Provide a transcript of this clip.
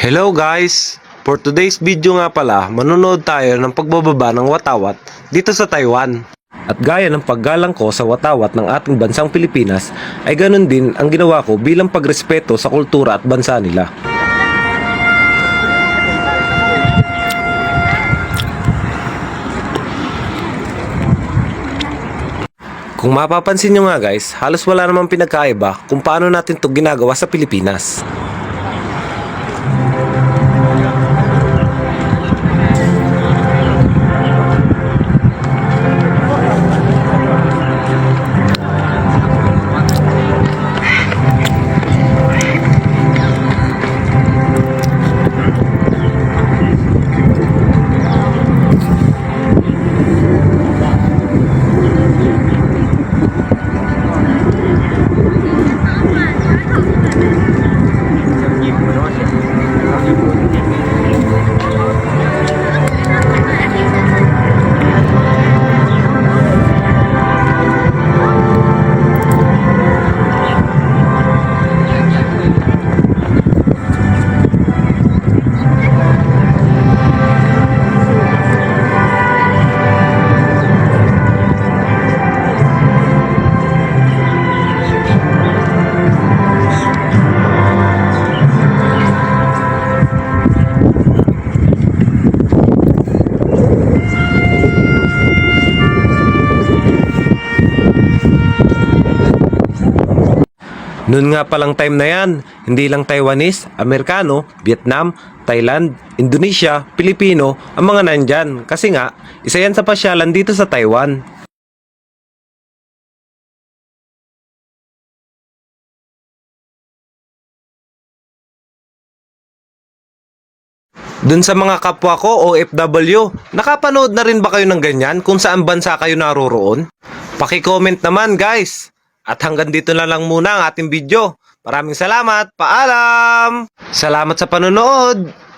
Hello guys! For today's video nga pala, manonood tayo ng pagbababa ng watawat dito sa Taiwan. At gaya ng paggalang ko sa watawat ng ating bansang Pilipinas, ay ganun din ang ginawa ko bilang pagrespeto sa kultura at bansa nila. Kung mapapansin nyo nga guys, halos wala namang pinagkaiba kung paano natin to ginagawa sa Pilipinas. Noon nga palang time na yan, hindi lang Taiwanese, Amerikano, Vietnam, Thailand, Indonesia, Pilipino ang mga nandyan. Kasi nga, isa yan sa pasyalan dito sa Taiwan. Dun sa mga kapwa ko OFW, nakapanood na rin ba kayo ng ganyan kung saan bansa kayo naroroon? Paki-comment naman guys. At hanggang dito na lang muna ang ating video. Maraming salamat. Paalam! Salamat sa panonood!